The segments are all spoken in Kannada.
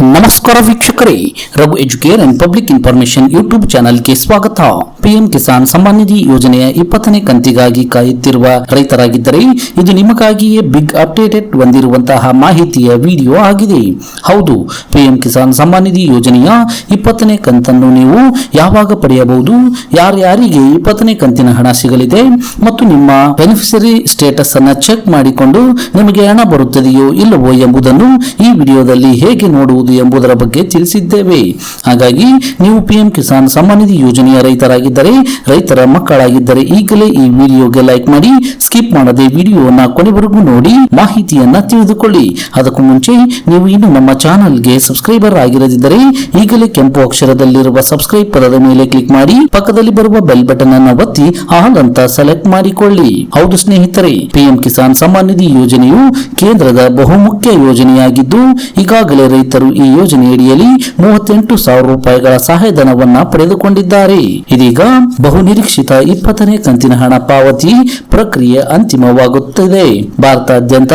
No. ನಮಸ್ಕಾರ ವೀಕ್ಷಕರೇ. Raghu Educare and public information YouTube ಚಾನೆಲ್ಗೆ ಸ್ವಾಗತ. ಪಿಎಂ ಕಿಸಾನ್ ಸಮ್ಮಾನ್ ನಿಧಿ ಯೋಜನೆಯ ಇಪ್ಪತ್ತನೇ ಕಂತಿಗಾಗಿ ಕಾಯುತ್ತಿರುವ ರೈತರಾಗಿದ್ದರೆ ಇದು ನಿಮಗಾಗಿಯೇ ಬಿಗ್ ಅಪ್ಡೇಟೆಡ್ ಹೊಂದಿರುವಂತಹ ಮಾಹಿತಿಯ ವಿಡಿಯೋ ಆಗಿದೆ. ಹೌದು, ಪಿಎಂ ಕಿಸಾನ್ ಸಮ್ಮಾನ್ ನಿಧಿ ಯೋಜನೆಯ ಇಪ್ಪತ್ತನೇ ಕಂತನ್ನು ನೀವು ಯಾವಾಗ ಪಡೆಯಬಹುದು? ಯಾರ್ಯಾರಿಗೆ ಇಪ್ಪತ್ತನೇ ಕಂತಿನ ಹಣ ಸಿಗಲಿದೆ? ಮತ್ತು ನಿಮ್ಮ ಬೆನಿಫಿಷರಿ ಸ್ಟೇಟಸ್ ಅನ್ನ ಚೆಕ್ ಮಾಡಿಕೊಂಡು ನಿಮಗೆ ಹಣ ಬರುತ್ತದೆಯೋ ಇಲ್ಲವೋ ಎಂಬುದನ್ನು ಈ ವಿಡಿಯೋದಲ್ಲಿ ಹೇಗೆ ನೋಡುವುದು ಎಂಬುದರ ಬಗ್ಗೆ ತಿಳಿಸಿದ್ದೇವೆ. ಹಾಗಾಗಿ ನೀವು ಪಿಎಂ ಕಿಸಾನ್ ಸಮ್ಮಾನ ನಿಧಿ ಯೋಜನೆಯ ರೈತರಾಗಿದ್ದರೆ, ರೈತರ ಮಕ್ಕಳಾಗಿದ್ದರೆ ಈಗಲೇ ಈ ವಿಡಿಯೋಗೆ ಲೈಕ್ ಮಾಡಿ, ಸ್ಕಿಪ್ ಮಾಡದೆ ವಿಡಿಯೋನ ಕೊನೆವರೆಗೂ ನೋಡಿ, ಮಾಹಿತಿಯನ್ನ ತಿಳಿದುಕೊಳ್ಳಿ. ಅದಕ್ಕೂ ಮುಂಚೆ ನೀವು ಇನ್ನು ನಮ್ಮ ಚಾನಲ್ಗೆ ಸಬ್ಸ್ಕ್ರೈಬರ್ ಆಗಿರದಿದ್ದರೆ ಈಗಲೇ ಕೆಂಪು ಅಕ್ಷರದಲ್ಲಿರುವ ಸಬ್ಸ್ಕ್ರೈಬ್ ಪದದ ಮೇಲೆ ಕ್ಲಿಕ್ ಮಾಡಿ, ಪಕ್ಕದಲ್ಲಿ ಬರುವ ಬೆಲ್ ಬಟನ್ ಅನ್ನು ಒತ್ತಿ, ಆಲ್ ಅಂತ ಸೆಲೆಕ್ಟ್ ಮಾಡಿಕೊಳ್ಳಿ. ಹೌದು ಸ್ನೇಹಿತರೆ ಪಿಎಂ ಕಿಸಾನ್ ಸಮ್ಮಾನ್ ನಿಧಿ ಯೋಜನೆಯು ಕೇಂದ್ರದ ಬಹುಮುಖ್ಯ ಯೋಜನೆಯಾಗಿದ್ದು, ಈಗಾಗಲೇ ರೈತರು ಈ ಯೋಜನೆಯಡಿಯಲ್ಲಿ ಮೂವತ್ತೆಂಟು ಸಾವಿರ ರೂಪಾಯಿಗಳ ಸಹಾಯಧನವನ್ನ ಪಡೆದುಕೊಂಡಿದ್ದಾರೆ. ಇದೀಗ ಬಹುನಿರೀಕ್ಷಿತ ಇಪ್ಪತ್ತನೇ ಕಂತಿನ ಹಣ ಪಾವತಿ ಪ್ರಕ್ರಿಯೆ ಅಂತಿಮವಾಗುತ್ತಿದೆ. ಭಾರತಾದ್ಯಂತ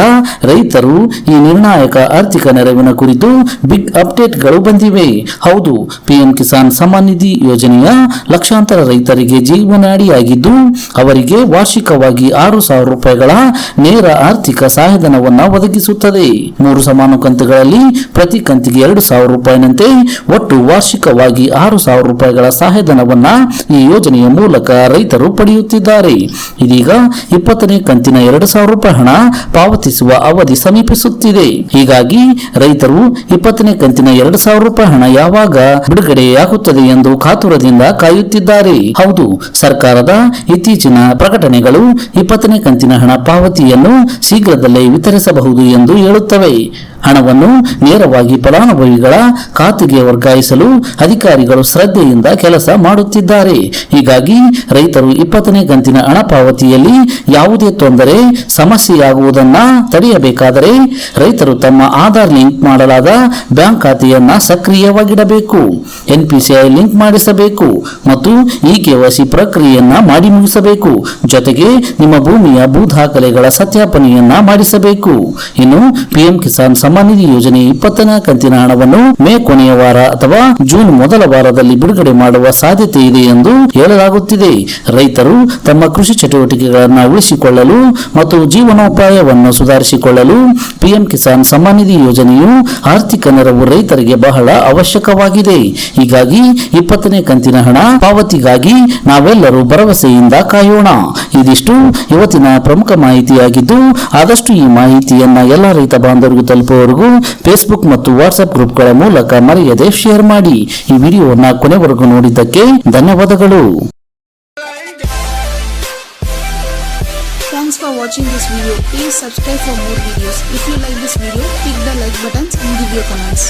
ರೈತರು ಈ ನಿರ್ಣಾಯಕ ಆರ್ಥಿಕ ನೆರವಿನ ಕುರಿತು ಬಿಗ್ ಅಪ್ಡೇಟ್ಗಳು ಬಂದಿವೆ. ಹೌದು, ಪಿಎಂ ಕಿಸಾನ್ ಸಮ್ಮಾನ್ ನಿಧಿ ಯೋಜನೆಯ ಲಕ್ಷಾಂತರ ರೈತರಿಗೆ ಜೀವನಾಡಿಯಾಗಿದ್ದು, ಅವರಿಗೆ ವಾರ್ಷಿಕವಾಗಿ ಆರು ಸಾವಿರ ರೂಪಾಯಿಗಳ ನೇರ ಆರ್ಥಿಕ ಸಹಾಯಧನವನ್ನು ಒದಗಿಸುತ್ತದೆ. ಮೂರು ಸಮಾನ ಕಂತುಗಳಲ್ಲಿ ಪ್ರತಿ ಕಂತಿಗೆ ಎರಡು ಸಾವಿರ ರೂಪಾಯಿನಂತೆ ಒಟ್ಟು ವಾರ್ಷಿಕವಾಗಿ ಆರು ಸಾವಿರ ರೂಪಾಯಿಗಳ ಸಹಾಯಧನವನ್ನು ಈ ಯೋಜನೆಯ ಮೂಲಕ ರೈತರು ಪಡೆಯುತ್ತಿದ್ದಾರೆ. ಇದೀಗ ಇಪ್ಪತ್ತನೇ ಕಂತಿನ ಎರಡು ಸಾವಿರ ರೂಪಾಯಿ ಹಣ ಪಾವತಿಸುವ ಅವಧಿ ಸಮೀಪಿಸುತ್ತಿದೆ. ಹೀಗಾಗಿ ರೈತರು ಇಪ್ಪತ್ತನೇ ಕಂತಿನ ಎರಡು ಸಾವಿರ ರೂಪಾಯಿ ಹಣ ಯಾವಾಗ ಬಿಡುಗಡೆಯಾಗುತ್ತದೆ ಎಂದು ಕಾತುರದಿಂದ ಕಾಯುತ್ತಿದ್ದಾರೆ. ಹೌದು, ಸರ್ಕಾರದ ಇತ್ತೀಚಿನ ಪ್ರಕಟಣೆಗಳು ಇಪ್ಪತ್ತನೇ ಕಂತಿನ ಹಣ ಪಾವತಿಯನ್ನು ಶೀಘ್ರದಲ್ಲೇ ವಿತರಿಸಬಹುದು ಎಂದು ಹೇಳುತ್ತವೆ. ಹಣವನ್ನು ನೇರವಾಗಿ ಫಲಾನುಭವಿಗಳ ಖಾತೆಗೆ ವರ್ಗಾಯಿಸಲು ಅಧಿಕಾರಿಗಳು ಶ್ರದ್ಧೆಯಿಂದ ಕೆಲಸ ಮಾಡುತ್ತಿದ್ದಾರೆ. ಹೀಗಾಗಿ ರೈತರು ಇಪ್ಪತ್ತನೇ ಗಂತಿನ ಹಣ ಪಾವತಿಯಲ್ಲಿ ಯಾವುದೇ ತೊಂದರೆ, ಸಮಸ್ಯೆಯಾಗುವುದನ್ನು ತಡೆಯಬೇಕಾದರೆ ರೈತರು ತಮ್ಮ ಆಧಾರ್ ಲಿಂಕ್ ಮಾಡಲಾದ ಬ್ಯಾಂಕ್ ಖಾತೆಯನ್ನ ಸಕ್ರಿಯವಾಗಿಡಬೇಕು. ಎನ್ಪಿಸಿಐ ಲಿಂಕ್ ಮಾಡಿಸಬೇಕು ಮತ್ತು ಈ ಕೆವಸಿ ಪ್ರಕ್ರಿಯೆಯನ್ನ ಮಾಡಿ ಮುಗಿಸಬೇಕು. ಜೊತೆಗೆ ನಿಮ್ಮ ಭೂಮಿಯ ಭೂ ದಾಖಲೆಗಳ ಸತ್ಯಾಪನೆಯನ್ನ ಮಾಡಿಸಬೇಕು. ಇನ್ನು ಪಿಎಂ ಕಿಸಾನ್ ಸಮ್ಮಾನ್ ನಿಧಿ ಯೋಜನೆ ಇಪ್ಪತ್ತನೇ ಕಂತಿನ ಹಣವನ್ನು ಮೇ ಕೊನೆಯ ವಾರ ಅಥವಾ ಜೂನ್ ಮೊದಲ ವಾರದಲ್ಲಿ ಬಿಡುಗಡೆ ಮಾಡುವ ಸಾಧ್ಯತೆ ಇದೆ ಎಂದು ಹೇಳಲಾಗುತ್ತಿದೆ. ರೈತರು ತಮ್ಮ ಕೃಷಿ ಚಟುವಟಿಕೆಗಳನ್ನು ಉಳಿಸಿಕೊಳ್ಳಲು ಮತ್ತು ಜೀವನೋಪಾಯವನ್ನು ಸುಧಾರಿಸಿಕೊಳ್ಳಲು ಪಿಎಂ ಕಿಸಾನ್ ಸಮ್ಮಾನ್ ನಿಧಿ ಯೋಜನೆಯು ಆರ್ಥಿಕ ನೆರವು ರೈತರಿಗೆ ಬಹಳ ಅವಶ್ಯಕವಾಗಿದೆ. ಹೀಗಾಗಿ ಇಪ್ಪತ್ತನೇ ಕಂತಿನ ಹಣ ಪಾವತಿಗಾಗಿ ನಾವೆಲ್ಲರೂ ಭರವಸೆಯಿಂದ ಕಾಯೋಣ. ಇದಿಷ್ಟು ಇವತ್ತಿನ ಪ್ರಮುಖ ಮಾಹಿತಿಯಾಗಿದ್ದು, ಆದಷ್ಟು ಈ ಮಾಹಿತಿಯನ್ನ ಎಲ್ಲ ರೈತ ಬಾಂಧವರಿಗೂ ತಲುಪುವವರೆಗೂ ಫೇಸ್ಬುಕ್ ಮತ್ತು ವಾಟ್ಸ್ಆಪ್ ಗ್ರೂಪ್ಗಳ ಮೂಲಕ ಮರೆಯದೆ ಶೇರ್ ಮಾಡಿ ಈ ವಿಡಿಯೋವನ್ನ ಕೊನೆವರೆಗೂ ನೋಡಿದ್ದಕ್ಕೆ ಧನ್ಯವಾದಗಳು Thanks for watching this video. Please subscribe for more videos. If you like this video, click the like buttons and give your comments.